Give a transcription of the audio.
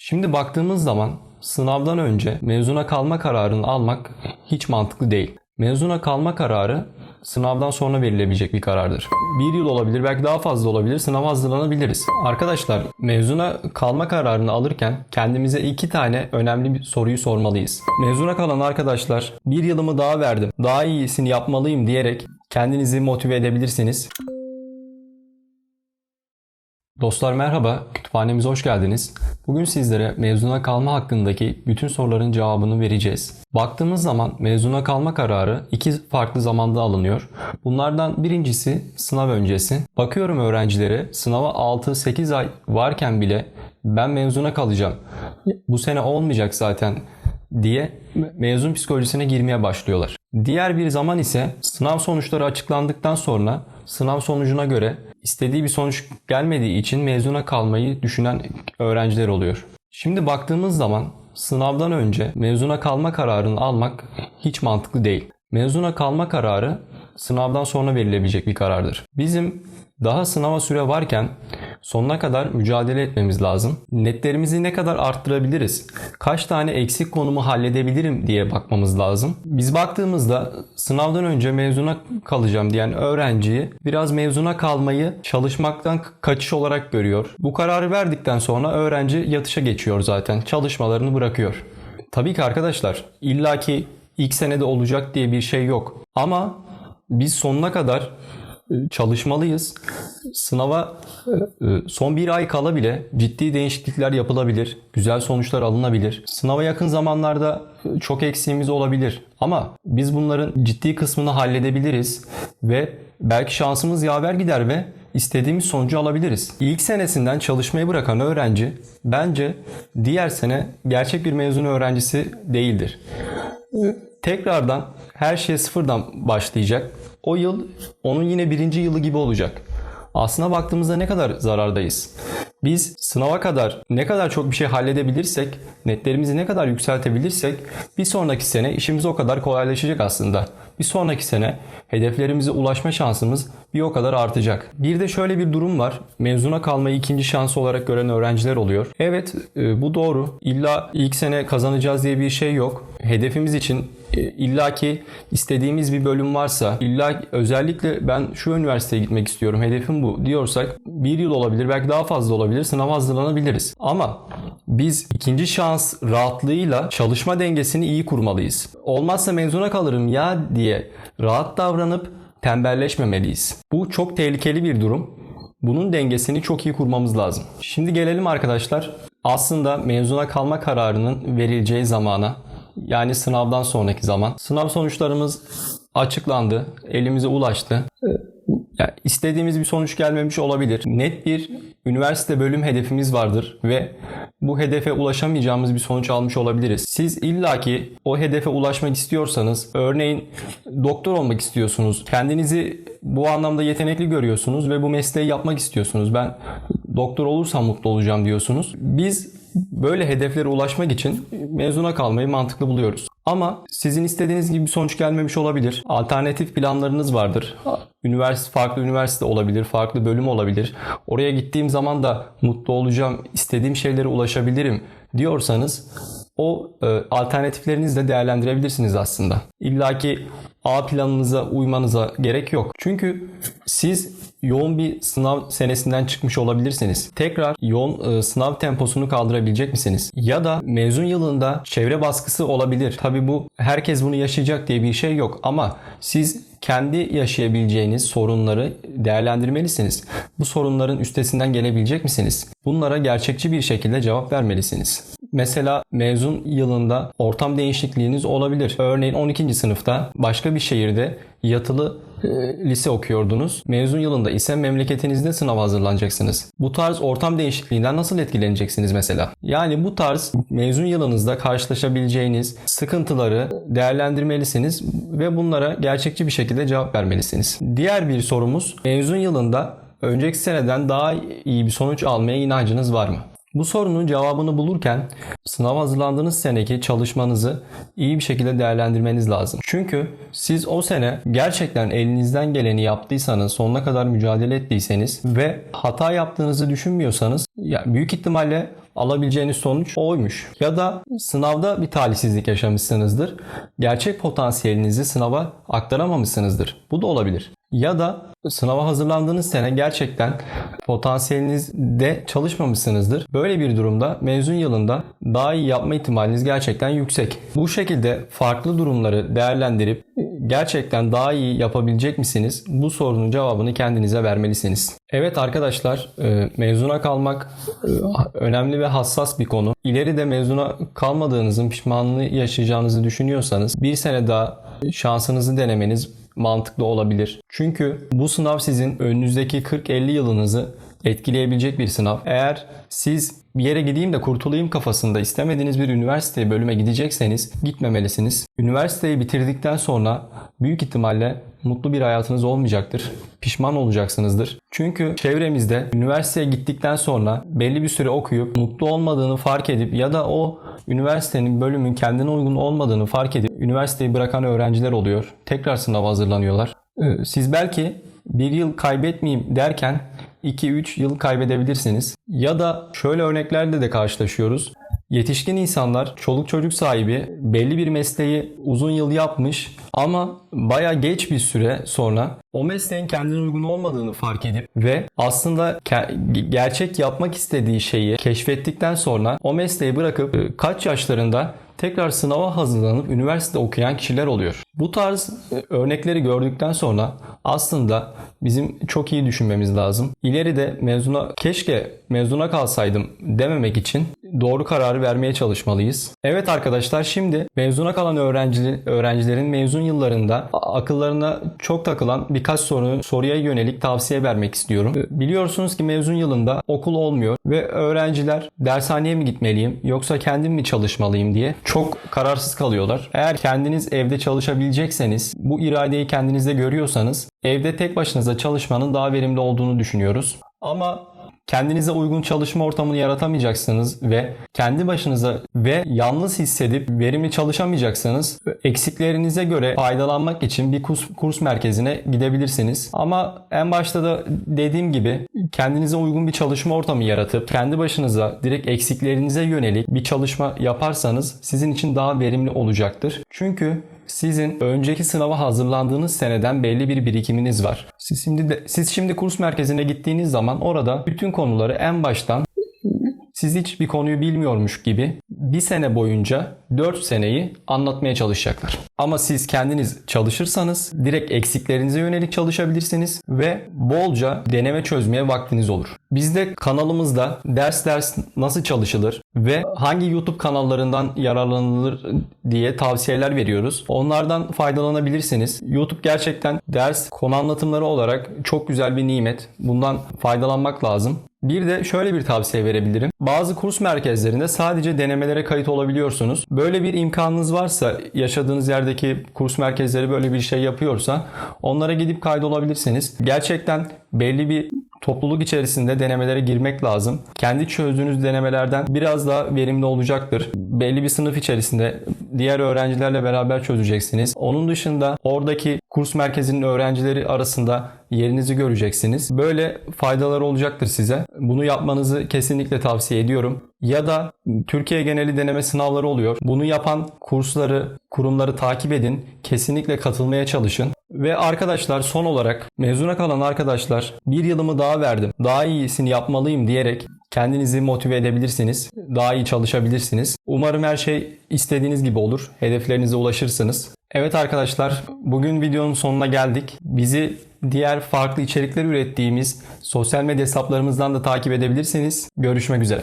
Şimdi baktığımız zaman sınavdan önce mezuna kalma kararını almak hiç mantıklı değil. Mezuna kalma kararı sınavdan sonra verilebilecek bir karardır. Bir yıl olabilir, belki daha fazla olabilir. Sınava hazırlanabiliriz. Arkadaşlar mezuna kalma kararını alırken kendimize iki tane önemli bir soruyu sormalıyız. Mezuna kalan arkadaşlar bir yılımı daha verdim, daha iyisini yapmalıyım diyerek kendinizi motive edebilirsiniz. Dostlar merhaba, kütüphanemize hoş geldiniz. Bugün sizlere mezuna kalma hakkındaki bütün soruların cevabını vereceğiz. Baktığımız zaman mezuna kalma kararı iki farklı zamanda alınıyor. Bunlardan birincisi sınav öncesi. Bakıyorum öğrencilere sınava 6-8 ay varken bile ben mezuna kalacağım. Bu sene olmayacak zaten diye mezun psikolojisine girmeye başlıyorlar. Diğer bir zaman ise sınav sonuçları açıklandıktan sonra sınav sonucuna göre istediği bir sonuç gelmediği için mezuna kalmayı düşünen öğrenciler oluyor. Şimdi baktığımız zaman sınavdan önce mezuna kalma kararını almak hiç mantıklı değil. Mezuna kalma kararı sınavdan sonra verilebilecek bir karardır. Bizim daha sınava süre varken sonuna kadar mücadele etmemiz lazım. Netlerimizi ne kadar arttırabiliriz? Kaç tane eksik konumu halledebilirim diye bakmamız lazım. Biz baktığımızda sınavdan önce mezuna kalacağım diyen öğrenciyi biraz mezuna kalmayı çalışmaktan kaçış olarak görüyor. Bu kararı verdikten sonra öğrenci yatışa geçiyor zaten. Çalışmalarını bırakıyor. Tabii ki arkadaşlar illaki ilk senede olacak diye bir şey yok. Ama biz sonuna kadar çalışmalıyız. Sınava e, son bir ay kala bile ciddi değişiklikler yapılabilir. Güzel sonuçlar alınabilir. Sınava yakın zamanlarda çok eksiğimiz olabilir. Ama biz bunların ciddi kısmını halledebiliriz ve belki şansımız yaver gider ve istediğimiz sonucu alabiliriz. İlk senesinden çalışmayı bırakan öğrenci bence diğer sene gerçek bir mezun öğrencisi değildir. Tekrardan her şey sıfırdan başlayacak. O yıl onun yine birinci yılı gibi olacak. Aslına baktığımızda ne kadar zarardayız? Biz sınava kadar ne kadar çok bir şey halledebilirsek, netlerimizi ne kadar yükseltebilirsek bir sonraki sene işimiz o kadar kolaylaşacak aslında. Bir sonraki sene hedeflerimize ulaşma şansımız bir o kadar artacak. Bir de şöyle bir durum var. Mezuna kalmayı ikinci şans olarak gören öğrenciler oluyor. Evet e, bu doğru. İlla ilk sene kazanacağız diye bir şey yok. Hedefimiz için e, illaki istediğimiz bir bölüm varsa, illa özellikle ben şu üniversiteye gitmek istiyorum, hedefim bu diyorsak bir yıl olabilir, belki daha fazla olabilir, sınava hazırlanabiliriz. Ama biz ikinci şans rahatlığıyla çalışma dengesini iyi kurmalıyız. Olmazsa mezuna kalırım ya diye rahat davranıp tembelleşmemeliyiz. Bu çok tehlikeli bir durum. Bunun dengesini çok iyi kurmamız lazım. Şimdi gelelim arkadaşlar. Aslında mezuna kalma kararının verileceği zamana yani sınavdan sonraki zaman. Sınav sonuçlarımız açıklandı, elimize ulaştı. Yani istediğimiz bir sonuç gelmemiş olabilir. Net bir üniversite bölüm hedefimiz vardır ve bu hedefe ulaşamayacağımız bir sonuç almış olabiliriz. Siz illaki o hedefe ulaşmak istiyorsanız, örneğin doktor olmak istiyorsunuz, kendinizi bu anlamda yetenekli görüyorsunuz ve bu mesleği yapmak istiyorsunuz. Ben doktor olursam mutlu olacağım diyorsunuz. Biz böyle hedeflere ulaşmak için mezuna kalmayı mantıklı buluyoruz. Ama sizin istediğiniz gibi bir sonuç gelmemiş olabilir. Alternatif planlarınız vardır. Üniversite farklı üniversite olabilir, farklı bölüm olabilir. Oraya gittiğim zaman da mutlu olacağım, istediğim şeylere ulaşabilirim diyorsanız o e, alternatiflerinizi de değerlendirebilirsiniz aslında. İlla ki A planınıza uymanıza gerek yok. Çünkü siz yoğun bir sınav senesinden çıkmış olabilirsiniz. Tekrar yoğun e, sınav temposunu kaldırabilecek misiniz? Ya da mezun yılında çevre baskısı olabilir. Tabi bu herkes bunu yaşayacak diye bir şey yok ama siz kendi yaşayabileceğiniz sorunları değerlendirmelisiniz. Bu sorunların üstesinden gelebilecek misiniz? Bunlara gerçekçi bir şekilde cevap vermelisiniz. Mesela mezun yılında ortam değişikliğiniz olabilir. Örneğin 12. sınıfta başka bir şehirde yatılı e, lise okuyordunuz. Mezun yılında ise memleketinizde sınav hazırlanacaksınız. Bu tarz ortam değişikliğinden nasıl etkileneceksiniz mesela? Yani bu tarz mezun yılınızda karşılaşabileceğiniz sıkıntıları değerlendirmelisiniz ve bunlara gerçekçi bir şekilde cevap vermelisiniz. Diğer bir sorumuz mezun yılında önceki seneden daha iyi bir sonuç almaya inancınız var mı? Bu sorunun cevabını bulurken sınav hazırlandığınız seneki çalışmanızı iyi bir şekilde değerlendirmeniz lazım. Çünkü siz o sene gerçekten elinizden geleni yaptıysanız, sonuna kadar mücadele ettiyseniz ve hata yaptığınızı düşünmüyorsanız ya büyük ihtimalle alabileceğiniz sonuç oymuş. Ya da sınavda bir talihsizlik yaşamışsınızdır. Gerçek potansiyelinizi sınava aktaramamışsınızdır. Bu da olabilir. Ya da sınava hazırlandığınız sene gerçekten potansiyelinizde çalışmamışsınızdır. Böyle bir durumda mezun yılında daha iyi yapma ihtimaliniz gerçekten yüksek. Bu şekilde farklı durumları değerlendirip gerçekten daha iyi yapabilecek misiniz? Bu sorunun cevabını kendinize vermelisiniz. Evet arkadaşlar e, mezuna kalmak e, önemli ve hassas bir konu. İleride mezuna kalmadığınızın pişmanlığı yaşayacağınızı düşünüyorsanız bir sene daha şansınızı denemeniz mantıklı olabilir. Çünkü bu sınav sizin önünüzdeki 40-50 yılınızı etkileyebilecek bir sınav. Eğer siz bir yere gideyim de kurtulayım kafasında istemediğiniz bir üniversiteye bölüme gidecekseniz gitmemelisiniz. Üniversiteyi bitirdikten sonra büyük ihtimalle mutlu bir hayatınız olmayacaktır. Pişman olacaksınızdır. Çünkü çevremizde üniversiteye gittikten sonra belli bir süre okuyup mutlu olmadığını fark edip ya da o üniversitenin bölümün kendine uygun olmadığını fark edip üniversiteyi bırakan öğrenciler oluyor. Tekrar sınava hazırlanıyorlar. Ee, Siz belki bir yıl kaybetmeyeyim derken 2-3 yıl kaybedebilirsiniz. Ya da şöyle örneklerle de karşılaşıyoruz. Yetişkin insanlar, çoluk çocuk sahibi belli bir mesleği uzun yıl yapmış ama baya geç bir süre sonra o mesleğin kendine uygun olmadığını fark edip ve aslında gerçek yapmak istediği şeyi keşfettikten sonra o mesleği bırakıp e, kaç yaşlarında tekrar sınava hazırlanıp üniversite okuyan kişiler oluyor. Bu tarz e, örnekleri gördükten sonra aslında bizim çok iyi düşünmemiz lazım. İleride mezuna keşke mezuna kalsaydım dememek için doğru kararı vermeye çalışmalıyız. Evet arkadaşlar şimdi mezuna kalan öğrenci, öğrencilerin mezun yıllarında akıllarına çok takılan birkaç soru soruya yönelik tavsiye vermek istiyorum. Biliyorsunuz ki mezun yılında okul olmuyor ve öğrenciler dershaneye mi gitmeliyim yoksa kendim mi çalışmalıyım diye çok kararsız kalıyorlar. Eğer kendiniz evde çalışabilecekseniz bu iradeyi kendinizde görüyorsanız evde tek başınıza çalışmanın daha verimli olduğunu düşünüyoruz. Ama kendinize uygun çalışma ortamını yaratamayacaksınız ve kendi başınıza ve yalnız hissedip verimli çalışamayacaksanız eksiklerinize göre faydalanmak için bir kurs, kurs merkezine gidebilirsiniz. Ama en başta da dediğim gibi kendinize uygun bir çalışma ortamı yaratıp kendi başınıza direkt eksiklerinize yönelik bir çalışma yaparsanız sizin için daha verimli olacaktır. Çünkü sizin önceki sınava hazırlandığınız seneden belli bir birikiminiz var. Siz şimdi de, siz şimdi kurs merkezine gittiğiniz zaman orada bütün konuları en baştan siz hiç bir konuyu bilmiyormuş gibi bir sene boyunca 4 seneyi anlatmaya çalışacaklar. Ama siz kendiniz çalışırsanız direkt eksiklerinize yönelik çalışabilirsiniz ve bolca deneme çözmeye vaktiniz olur. Biz de kanalımızda ders ders nasıl çalışılır ve hangi YouTube kanallarından yararlanılır diye tavsiyeler veriyoruz. Onlardan faydalanabilirsiniz. YouTube gerçekten ders konu anlatımları olarak çok güzel bir nimet. Bundan faydalanmak lazım. Bir de şöyle bir tavsiye verebilirim. Bazı kurs merkezlerinde sadece denemelere kayıt olabiliyorsunuz. Böyle bir imkanınız varsa, yaşadığınız yerdeki kurs merkezleri böyle bir şey yapıyorsa onlara gidip kaydolabilirsiniz. Gerçekten belli bir topluluk içerisinde denemelere girmek lazım. Kendi çözdüğünüz denemelerden biraz daha verimli olacaktır. Belli bir sınıf içerisinde diğer öğrencilerle beraber çözeceksiniz. Onun dışında oradaki kurs merkezinin öğrencileri arasında yerinizi göreceksiniz. Böyle faydalar olacaktır size. Bunu yapmanızı kesinlikle tavsiye ediyorum. Ya da Türkiye geneli deneme sınavları oluyor. Bunu yapan kursları, kurumları takip edin. Kesinlikle katılmaya çalışın. Ve arkadaşlar son olarak mezuna kalan arkadaşlar bir yılımı daha verdim. Daha iyisini yapmalıyım diyerek kendinizi motive edebilirsiniz. Daha iyi çalışabilirsiniz. Umarım her şey istediğiniz gibi olur. Hedeflerinize ulaşırsınız. Evet arkadaşlar bugün videonun sonuna geldik. Bizi diğer farklı içerikler ürettiğimiz sosyal medya hesaplarımızdan da takip edebilirsiniz. Görüşmek üzere.